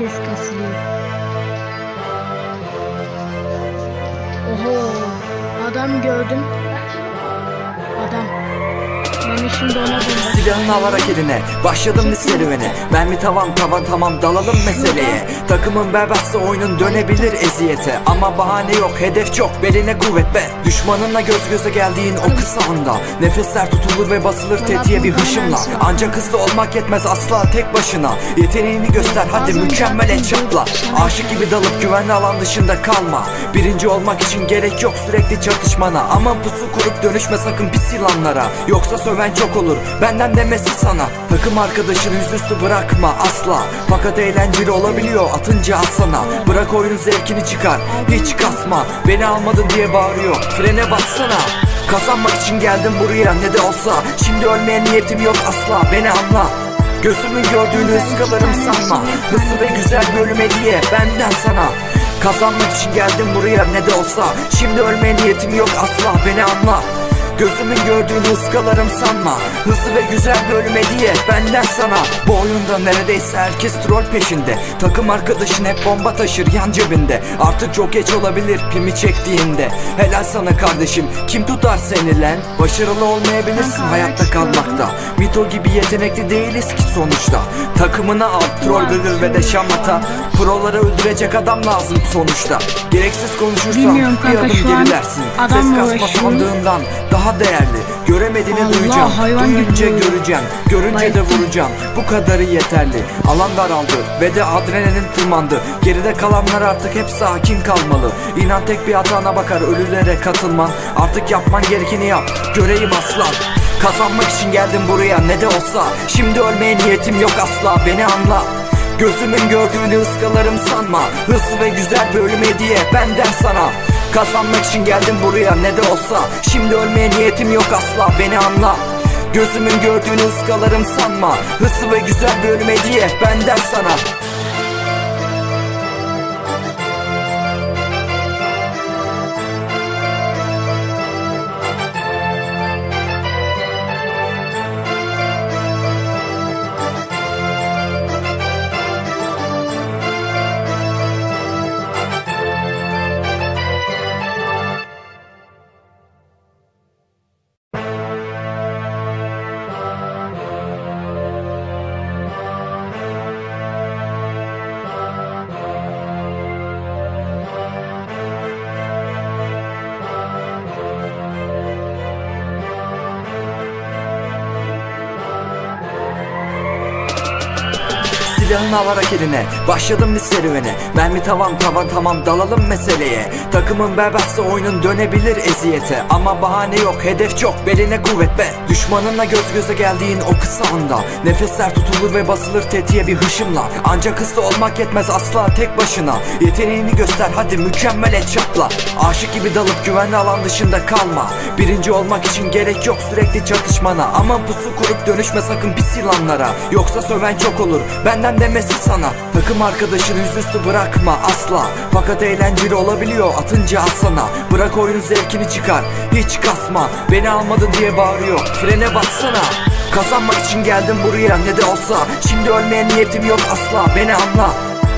ses kasılıyor. Oho adam gördüm. Ben şimdi. Silahını alarak eline Başladım bir serüvene. Mermi tavan tavan tamam dalalım meseleye. Takımın berbatsa oyunun dönebilir eziyete. Ama bahane yok hedef çok beline kuvvet be. Düşmanınla göz göze geldiğin o kısa anda. Nefesler tutulur ve basılır tetiğe bir hışımla. Ancak hızlı olmak yetmez asla tek başına. Yeteneğini göster hadi mükemmele çatla Aşık gibi dalıp güvenli alan dışında kalma. Birinci olmak için gerek yok sürekli çatışmana. Aman pusu kurup dönüşme sakın pis yılanlara. Yoksa söven çok olur benden demesi sana. Takım arkadaşını yüzüstü bırakma asla. Fakat eğlenceli olabiliyor atınca aslana. Bırak oyunun zevkini çıkar hiç kasma. Beni almadın diye bağırıyor frene bassana. Kazanmak için geldim buraya ne de olsa. Şimdi ölmeye niyetim yok asla. Beni anla. Gözümün gördüğünü ıskalarım sanma. Hızlı ve güzel bölüm hediye benden sana. Kazanmak için geldim buraya ne de olsa. Şimdi ölmeye niyetim yok asla. Beni anla Gözümün gördüğünü ıskalarım sanma. Hızlı ve güzel bölüm hediye benden sana. Bu oyunda neredeyse herkes troll peşinde. Takım arkadaşın hep bomba taşır yan cebinde. Artık çok geç olabilir pimi çektiğinde. Helal sana kardeşim kim tutar seni lan? Başarılı olmayabilirsin hayatta kalmakta. Mito gibi yetenekli değiliz ki sonuçta. Takımına al troll bölür ve de şamata Proları öldürecek adam lazım sonuçta. Gereksiz konuşursan bir adım gerilersin. Ses kasma sandığından daha değerli. Göremediğini Allah, duyacağım. hayvan gibi Duyunca vuruyor. göreceğim. Görünce de vuracağım. Bu kadarı yeterli. Alan daraldı ve de adrenalin tırmandı. Geride kalanlar artık hep sakin kalmalı. İnan tek bir hatana bakar ölülere katılman. Artık yapman gerekeni yap. Göreyim aslan. Kazanmak için geldim buraya ne de olsa. Şimdi ölmeye niyetim yok asla beni anla. Gözümün gördüğünü ıskalarım sanma. Hızlı ve güzel bölüm hediye benden sana Kazanmak için geldim buraya ne de olsa. Şimdi ölmeye niyetim yok asla beni anla. Gözümün gördüğünü ıskalarım sanma. Hızlı ve güzel bölüm hediye benden sana Silahını alarak eline. Başladım bir serüvene. Mermi tavan tavan tamam dalalım meseleye. Takımın berbatsa oyunun dönebilir eziyete. Ama bahane yok hedef çok beline kuvvet be. Düşmanınla göz göze geldiğin o kısa anda. Nefesler tutulur ve basılır tetiğe bir hışımla. Ancak hızlı olmak yetmez asla tek başına. Yeteneğini göster hadi mükemmele çatla Aşık gibi dalıp güvenli alan dışında kalma. Birinci olmak için gerek yok sürekli çatışmana. Aman pusu kurup dönüşme sakın pis yılanlara. Yoksa söven çok olur. Benden demesi sana. Takım arkadaşını yüzüstü bırakma asla. Fakat eğlenceli olabiliyor atınca aslana. Bırak oyunun zevkini çıkar hiç kasma. Beni almadı diye bağırıyor frene bassana. Kazanmak için geldim buraya ne de olsa. Şimdi ölmeye niyetim yok asla beni anla.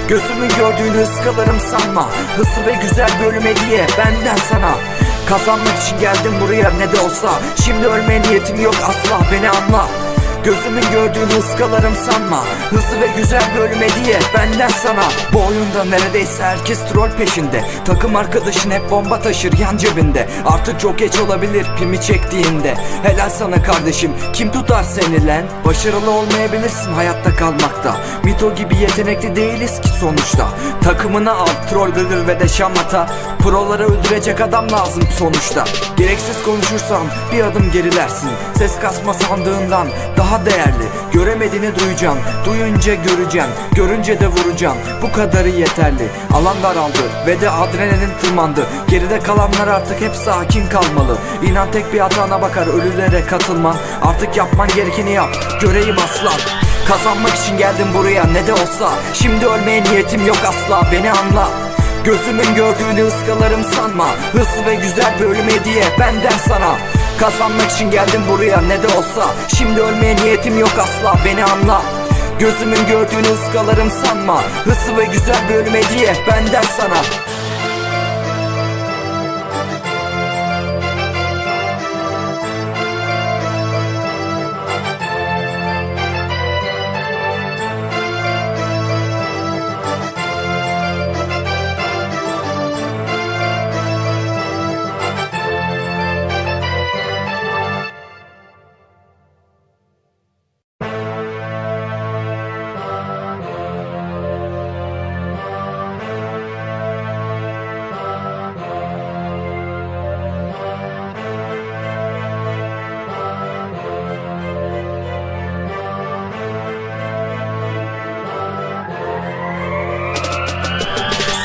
Gözümün gördüğünü ıskalarım sanma. Hızlı ve güzel bölüm hediye benden sana. Kazanmak için geldim buraya ne de olsa. Şimdi ölmeye niyetim yok asla beni anla Gözümün gördüğünü ıskalarım sanma. Hızlı ve güzel bölüm hediye benden sana. Bu oyunda neredeyse herkes troll peşinde. Takım arkadaşın hep bomba taşır yan cebinde. Artık çok geç olabilir pimi çektiğinde. Helal sana kardeşim kim tutar seni lan? Başarılı olmayabilirsin hayatta kalmakta. Mito gibi yetenekli değiliz ki sonuçta. Takımına al troll bölür ve de şamata Proları öldürecek adam lazım sonuçta. Gereksiz konuşursan bir adım gerilersin. Ses kasma sandığından daha değerli. Göremediğini duyacağım. Duyunca göreceğim. Görünce de vuracağım. Bu kadarı yeterli. Alan daraldı ve de adrenalin tırmandı. Geride kalanlar artık hep sakin kalmalı. İnan tek bir hatana bakar ölülere katılman. Artık yapman gerekeni yap. Göreyim aslan. Kazanmak için geldim buraya. Ne de olsa. Şimdi ölmeye niyetim yok asla. Beni anla Gözümün gördüğünü ıskalarım sanma. Hızlı ve güzel bölüm hediye benden sana. Kazanmak için geldim buraya ne de olsa. Şimdi ölmeye niyetim yok asla beni anla. Gözümün gördüğünü ıskalarım sanma. Hızlı ve güzel bir ölüm hediye benden sana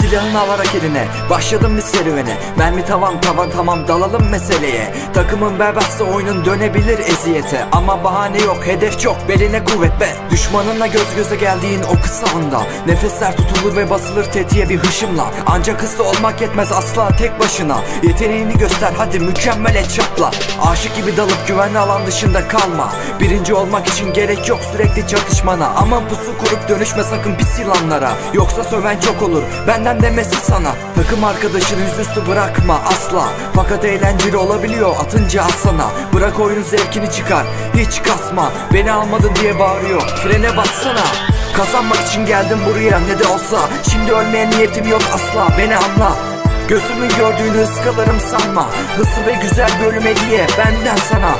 Silahını alarak eline Başladım bir serüvene. Mermi tavan tavan tamam dalalım meseleye. Takımın berbatsa oyunun dönebilir eziyete. Ama bahane yok hedef çok beline kuvvet be. Düşmanınla göz göze geldiğin o kısa anda. Nefesler tutulur ve basılır tetiğe bir hışımla. Ancak hızlı olmak yetmez asla tek başına. Yeteneğini göster hadi mükemmele çapla Aşık gibi dalıp güvenli alan dışında kalma. Birinci olmak için gerek yok sürekli çatışmana. Aman pusu kurup dönüşme sakın pis yılanlara. Yoksa söven çok olur. Benden demesi sana. Takım arkadaşını yüzüstü bırakma asla. Fakat eğlenceli olabiliyor atınca aslana Bırak oyunun zevkini çıkar hiç kasma. Beni almadın diye bağırıyor frene bassana. Kazanmak için geldim buraya ne de olsa. Şimdi ölmeye niyetim yok asla. Beni anla. Gözümün gördüğünü ıskalarım sanma. Hızlı ve güzel bir ölüm hediye benden sana.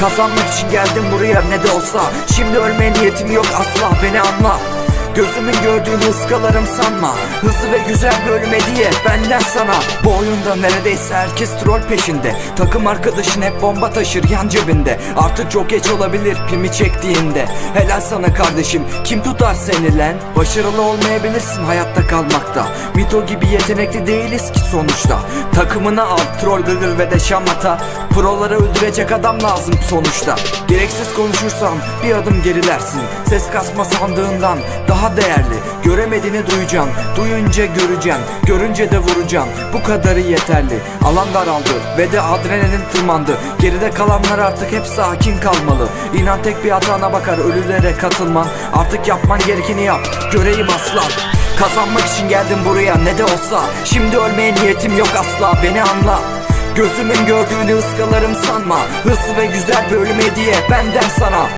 Kazanmak için geldim buraya ne de olsa. Şimdi ölmeye niyetim yok asla. Beni anla Gözümün gördüğünü ıskalarım sanma. Hızlı ve güzel bir ölüm hediye benden sana. Bu oyunda neredeyse herkes troll peşinde. Takım arkadaşın hep bomba taşır yan cebinde. Artık çok geç olabilir pimi çektiğinde. Helal sana kardeşim kim tutar seni lan? Başarılı olmayabilirsin hayatta kalmakta. Mito gibi yetenekli değiliz ki sonuçta. Takımını al troll gırgır ve de şamata Proları öldürecek adam lazım sonuçta. Gereksiz konuşursan bir adım gerilersin. Ses kasma sandığından daha değerli. Göremediğini duyacaksın Duyunca göreceksin Görünce de vuracaksın Bu kadarı yeterli. Alan daraldı ve de adrenalin tırmandı. Geride kalanlar artık hep sakin kalmalı. İnan tek bir hatana bakar ölülere katılman. Artık yapman gerekeni yap. Göreyim aslan. Kazanmak için geldim buraya ne de olsa. Şimdi ölmeye niyetim yok asla. Beni anla. Gözümün gördüğünü ıskalarım sanma. Hızlı ve güzel bir ölüm hediye benden sana